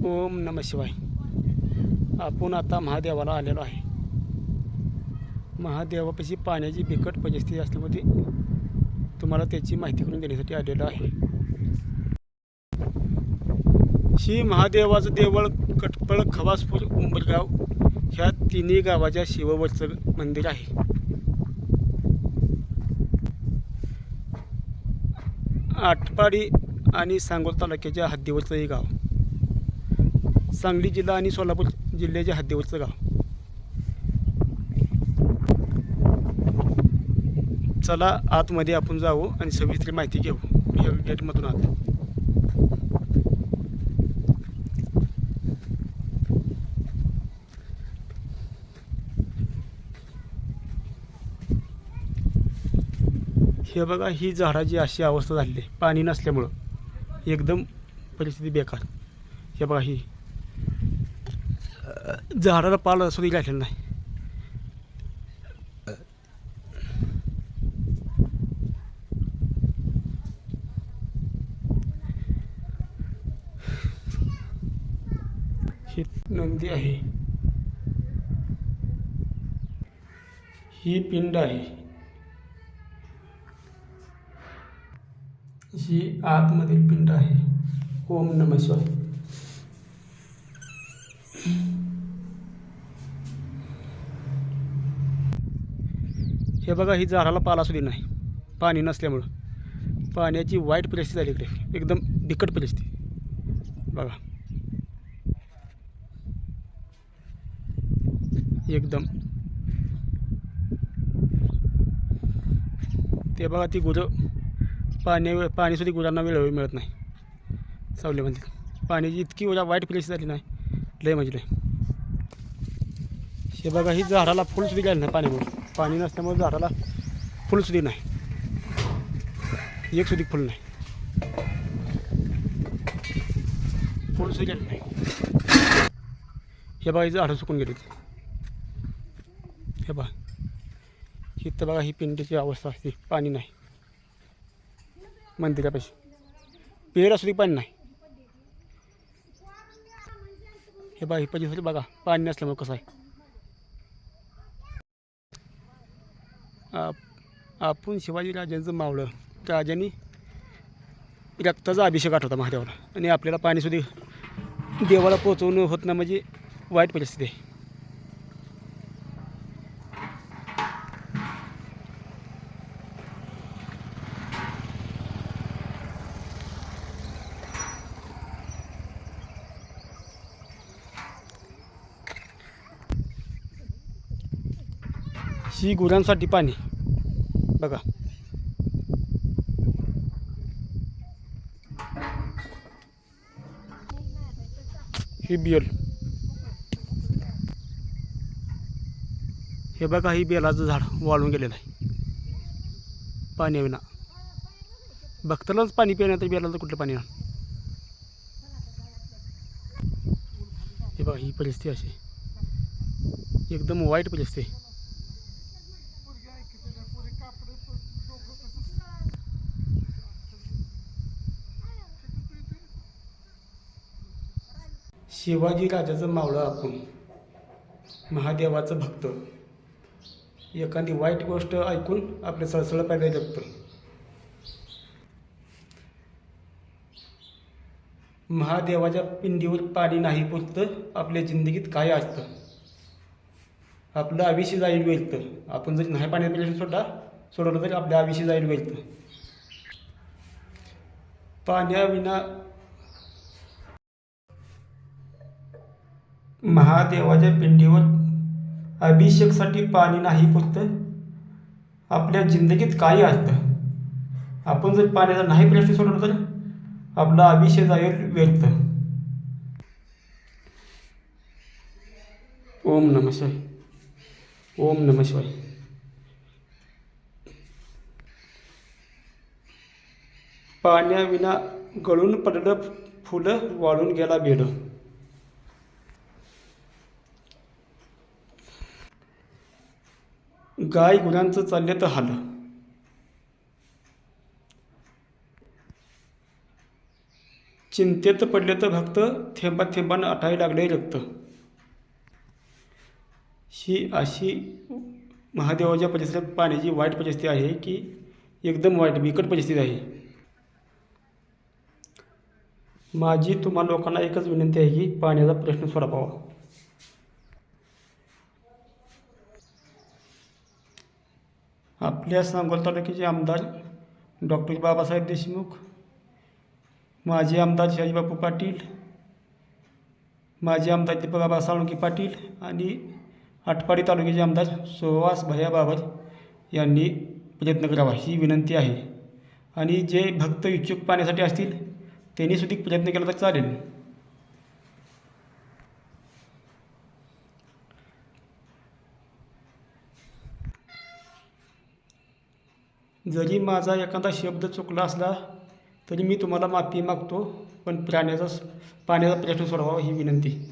ओम नम शिवाय. आपण आता महादेवाला आलेलो आहे. महादेवापाशी पाण्याची बिकट परिस्थिती असल्यामुळे तुम्हाला त्याची माहिती करून देण्यासाठी आलेलो आहे. श्री महादेवाचं देवळ कटपळ खवासपूर उंबरगाव ह्या तिन्ही गावाच्या शिववरचं मंदिर आहे. आटपाडी आणि सांगोल तालुक्याच्या हद्दीवरचं हे गाव. सांगली जिल्हा आणि सोलापूर जिल्ह्याच्या हद्दीवरचं गाव. चला आतमध्ये आपण जाऊ आणि सविस्तर माहिती घेऊ. या गेटमधून आत. हे बघा ही झाडाची अशी अवस्था झालेली आहे. पाणी नसल्यामुळं एकदम परिस्थिती बेकार. हे बघा ही. झाडाला पाला सुद्धा राहिलेलं नाही. ही नंदी आहे. ही पिंड आहे. ही आतमधील पिंड आहे. ओम नम शिवाय. हे बघा ही झाडाला पाला सुद्धा नाही. पाणी नसल्यामुळं. पाण्याची वाईट परिस्थिती झाली इकडे. एकदम बिकट परिस्थिती. बघा. एकदम. ते बघा ती गुरं पाणी पाणीसुद्धा गुरांना वेळोवेळी मिळत नाही. सावलीमध्ये पाण्याची इतकी उद्या वाईट परिस्थिती झाली नाही. लय म्हणजे लय. हे बघा ही झाडाला फुलसुद्धा गेलं नाही पाण्यामुळे. पाणी नसल्यामुळे झाडाला फुलसुद्धा नाही. एक फुल नाही. फुलसुद्धा नाही. हे बघा झाडं सुकून गेली हे बघा. इथं बघा ही पिंडीची अवस्था असते. पाणी नाही. मंदिरापाशी पेर असू दे पाणी नाही. हे बघा ही परिस्थिती बघा. पाणी नसल्यामुळे कसं आहे? आपण शिवाजी राजांचं मावळं राजांनी रक्ताचा अभिषेक आठवता महादेवाला आणि आपल्याला पाणीसुद्धा देवाला पोचवणं होत नाही म्हणजे वाईट परिस्थिती आहे. ही गुरांसाठी पाणी. बघा. ही बियल हे बघा ही बेलाचं झाड वाळून गेलेलं आहे. पाणी विना. भक्तालाच पाणी पिण्यात बेलाचं कुठलं पाणी नाही हे बघा ही परिस्थिती अशी आहे. एकदम वाईट परिस्थिती शिवाजी राजाचं मावळं आपण महादेवाचं भक्त. एखादी वाईट गोष्ट ऐकून आपले सळसळ पाहिजे जगतं महादेवाच्या पिंडीवर पाणी नाही पुरतं आपल्या जिंदगीत काय असतं? आपलं आयुष्य जाईल वेळ तर आपण जरी नाही पाणी पिल्याने सोडा सोडवलं तरी आपल्या आयुष्य जाईल वेळ पाण्याविना महादेवाच्या पिंडीवर अभिषेकसाठी पाणी नाही फक्त आपल्या जिंदगीत काही असतं. आपण जर पाण्याचा नाही प्रश्न सोडवला तर आपला अभिषेक जाईल व्यर्थ. ओम नम शिवाय. ओम नम शिवाय. पाण्याविना गळून पडलं फुलं वाळून गेला बेडं. गाय गुरांचं चालले तर हाल. चिंतेत पडले तर भक्त थेंबा थेंबानं आटायला लागले रक्त. ही अशी महादेवाच्या परिसरात पाण्याची वाईट परिस्थिती आहे की एकदम वाईट बिकट परिस्थिती आहे. माझी तुम्हा लोकांना एकच विनंती आहे की पाण्याचा प्रश्न सोडवावा आपल्या सांगोल तालुक्याचे आमदार डॉक्टर बाबासाहेब देशमुख माजी आमदार शहाजीबापू पाटील माजी आमदार दीपकबाबा साळुंकी पाटील आणि आटपाडी तालुक्याचे आमदार सुहास भैया बाबर यांनी प्रयत्न करावा ही विनंती आहे. आणि जे भक्त इच्छुक पाहण्यासाठी असतील त्यांनीसुद्धा प्रयत्न केला तर चालेल. जरी माझा एखादा शब्द चुकला असला तरी मी तुम्हाला माफी मागतो पण प्राण्याचा पाण्याचा प्रश्न सोडवावा ही विनंती.